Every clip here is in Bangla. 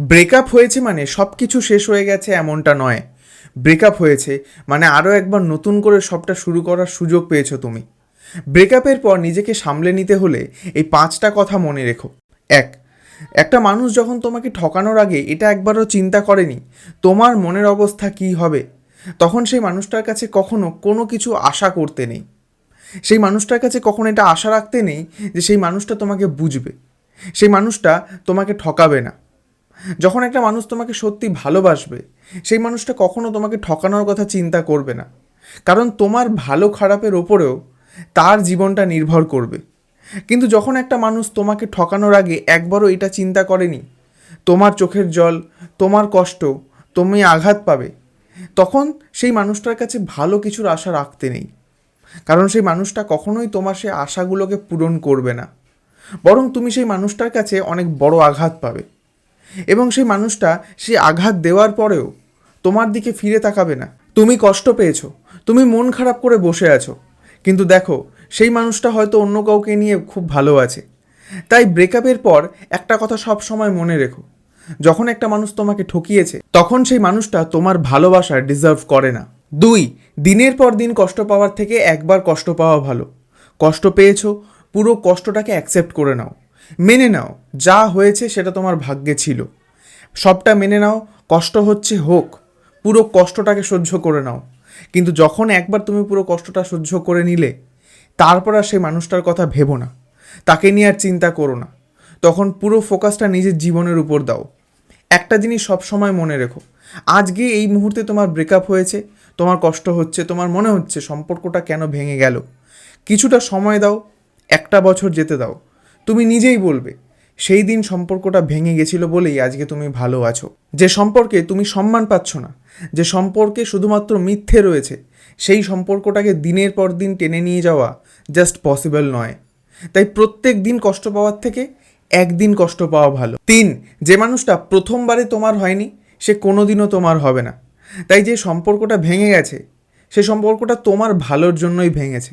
ব্রেকআপ হয়েছে মানে সব কিছু শেষ হয়ে গেছে এমনটা নয়। ব্রেকআপ হয়েছে মানে আরও একবার নতুন করে সবটা শুরু করার সুযোগ পেয়েছ তুমি। ব্রেকআপের পর নিজেকে সামলে নিতে হলে এই পাঁচটা কথা মনে রেখো। এক, একটা মানুষ যখন তোমাকে ঠকানোর আগে এটা একবারও চিন্তা করেনি, তোমার মনের অবস্থা কী হবে? তখন সেই মানুষটার কাছে কখনো কোনো কিছু আশা করতে নেই। সেই মানুষটার কাছে কখনো এটা আশা রাখতে নেই যে সেই মানুষটা তোমাকে বুঝবে। সেই মানুষটা তোমাকে ঠকাবে না। যখন একটা মানুষ তোমাকে সত্যি ভালোবাসবে, সেই মানুষটা কখনো তোমাকে ঠকানোর কথা চিন্তা করবে না। কারণ তোমার ভালো খারাপের ওপরেও তার জীবনটা নির্ভর করবে। কিন্তু যখন একটা মানুষ তোমাকে ঠকানোর আগে একবারও এটা চিন্তা করেনি, তোমার চোখের জল, তোমার কষ্ট, তুমি আঘাত পাবে, তখন সেই মানুষটার কাছে ভালো কিছুর আশা রাখতে নেই। কারণ সেই মানুষটা কখনোই তোমার সেই আশাগুলোকে পূরণ করবে না। বরং তুমি সেই মানুষটার কাছে অনেক বড় আঘাত পাবে। এবং সেই মানুষটা সেই আঘাত দেওয়ার পরেও তোমার দিকে ফিরে তাকাবে না। তুমি কষ্ট পেয়েছ, তুমি মন খারাপ করে বসে আছো। কিন্তু দেখো, সেই মানুষটা হয়তো অন্য কাউকে নিয়ে খুব ভালো আছে। তাই ব্রেকআপের পর একটা কথা সব সময় মনে রেখো, যখন একটা মানুষ তোমাকে ঠকিয়েছে, তখন সেই মানুষটা তোমার ভালোবাসা ডিজার্ভ করে না। দুই, দিনের পর দিন কষ্ট পাওয়ার থেকে একবার কষ্ট পাওয়া ভালো। কষ্ট পেয়েছ, পুরো কষ্টটাকে অ্যাকসেপ্ট করে নাও। মেনে নাও, যা হয়েছে সেটা তোমার ভাগ্যে ছিল। সবটা মেনে নাও, কষ্ট হচ্ছে হোক, পুরো কষ্টটাকে সহ্য করে নাও। কিন্তু যখন একবার তুমি পুরো কষ্টটা সহ্য করে নিলে, তারপর আর সেই মানুষটার কথা ভেবো না। তাকে নিয়ে আর চিন্তা করো না। তখন পুরো ফোকাসটা নিজের জীবনের উপর দাও। একটা জিনিস সবসময় মনে রেখো, আজকে এই মুহূর্তে তোমার ব্রেকআপ হয়েছে, তোমার কষ্ট হচ্ছে, তোমার মনে হচ্ছে সম্পর্কটা কেন ভেঙে গেল। কিছুটা সময় দাও, একটা বছর যেতে দাও। তুমি নিজেই বলবে, সেই দিন সম্পর্কটা ভেঙে গেছিল বলেই আজকে তুমি ভালো আছো। যে সম্পর্কে তুমি সম্মান পাচ্ছ না, যে সম্পর্কে শুধুমাত্র মিথ্যে রয়েছে, সেই সম্পর্কটাকে দিনের পর দিন টেনে নিয়ে যাওয়া জাস্ট পসিবল নয়। তাই প্রত্যেক দিন কষ্ট পাওয়ার থেকে একদিন কষ্ট পাওয়া ভালো। তিন, যে মানুষটা প্রথমবারে তোমার হয়নি, সে কোনোদিনও তোমার হবে না। তাই যে সম্পর্কটা ভেঙে গেছে, সে সম্পর্কটা তোমার ভালোর জন্যই ভেঙেছে।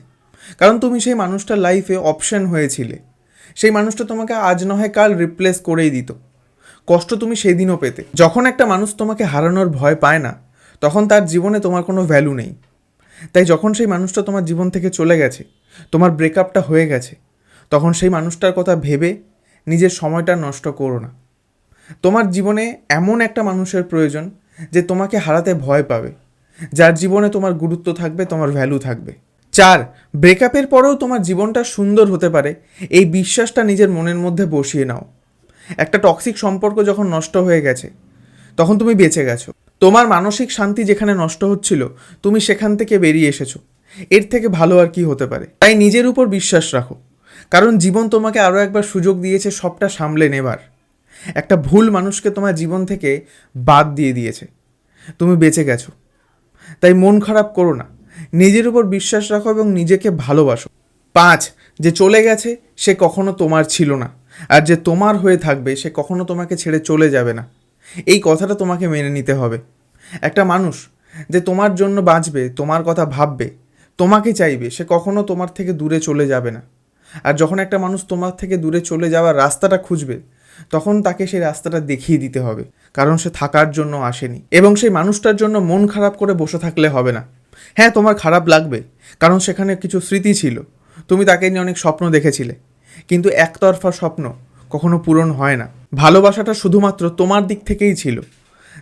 কারণ তুমি সেই মানুষটার লাইফে অপশন হয়েছিলে। সেই মানুষটা তোমাকে আজ নয় কাল রিপ্লেস করেই দিত। কষ্ট তুমি সেই দিনও পেতে। যখন একটা মানুষ তোমাকে হারানোর ভয় পায় না, তখন তার জীবনে তোমার কোনো ভ্যালু নেই। তাই যখন সেই মানুষটা তোমার জীবন থেকে চলে গেছে, তোমার ব্রেকআপটা হয়ে গেছে, তখন সেই মানুষটার কথা ভেবে নিজের সময়টা নষ্ট করো না। তোমার জীবনে এমন একটা মানুষের প্রয়োজন যে তোমাকে হারাতে ভয় পাবে, যার জীবনে তোমার গুরুত্ব থাকবে, তোমার ভ্যালু থাকবে। চার ব্রেকআপের পরেও তোমার জীবনটা সুন্দর হতে পারে। এই বিশ্বাসটা নিজের মনের মধ্যে বসিয়ে নাও। একটা টক্সিক সম্পর্ক যখন নষ্ট হয়ে গেছে, তখন তুমি বেঁচে গেছো। তোমার মানসিক শান্তি যেখানে নষ্ট হচ্ছিল, তুমি সেখান থেকে বেরিয়ে এসেছ। এর থেকে ভালো আর কি হতে পারে? তাই নিজের উপর বিশ্বাস রাখো। কারণ জীবন তোমাকে আরও একবার সুযোগ দিয়েছে সবটা সামলে নেবার। একটা ভুল মানুষকে তোমার জীবন থেকে বাদ দিয়ে দিয়েছে। তুমি বেঁচে গেছো। তাই মন খারাপ করো না। নিজের উপর বিশ্বাস রাখো এবং নিজেকে ভালোবাসো। পাঁচ, যে চলে গেছে, সে কখনো তোমার ছিল না। আর যে তোমার হয়ে থাকবে, সে কখনো তোমাকে ছেড়ে চলে যাবে না। এই কথাটা তোমাকে মেনে নিতে হবে। একটা মানুষ, যে তোমার জন্য বাঁচবে, তোমার কথা ভাববে, তোমাকে চাইবে, সে কখনো তোমার থেকে দূরে চলে যাবে না। আর যখন একটা মানুষ তোমার থেকে দূরে চলে যাওয়ার রাস্তাটা খুঁজবে, তখন তাকে সেই রাস্তাটা দেখিয়ে দিতে হবে। কারণ সে থাকার জন্য আসেনি। এবং সেই মানুষটার জন্য মন খারাপ করে বসে থাকলে হবে না। হ্যাঁ তোমার খারাপ লাগবে, কারণ সেখানে কিছু স্মৃতি ছিল। তুমি তাকে নিয়ে অনেক স্বপ্ন দেখেছিলে। কিন্তু একতরফা স্বপ্ন কখনো পূরণ হয় না। ভালোবাসাটা শুধুমাত্র তোমার দিক থেকেই ছিল।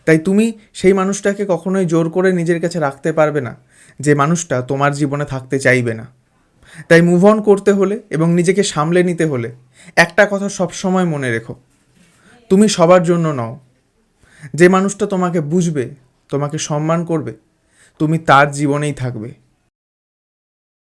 তাই তুমি সেই মানুষটাকে কখনোই জোর করে নিজের কাছে রাখতে পারবে না, যে মানুষটা তোমার জীবনে থাকতে চাইবে না। তাই মুভ অন করতে হলে এবং নিজেকে সামলে নিতে হলে একটা কথা সবসময় মনে রেখো, তুমি সবার জন্য নও। যে মানুষটা তোমাকে বুঝবে, তোমাকে সম্মান করবে তুমি তার জীবনেই থাকবে।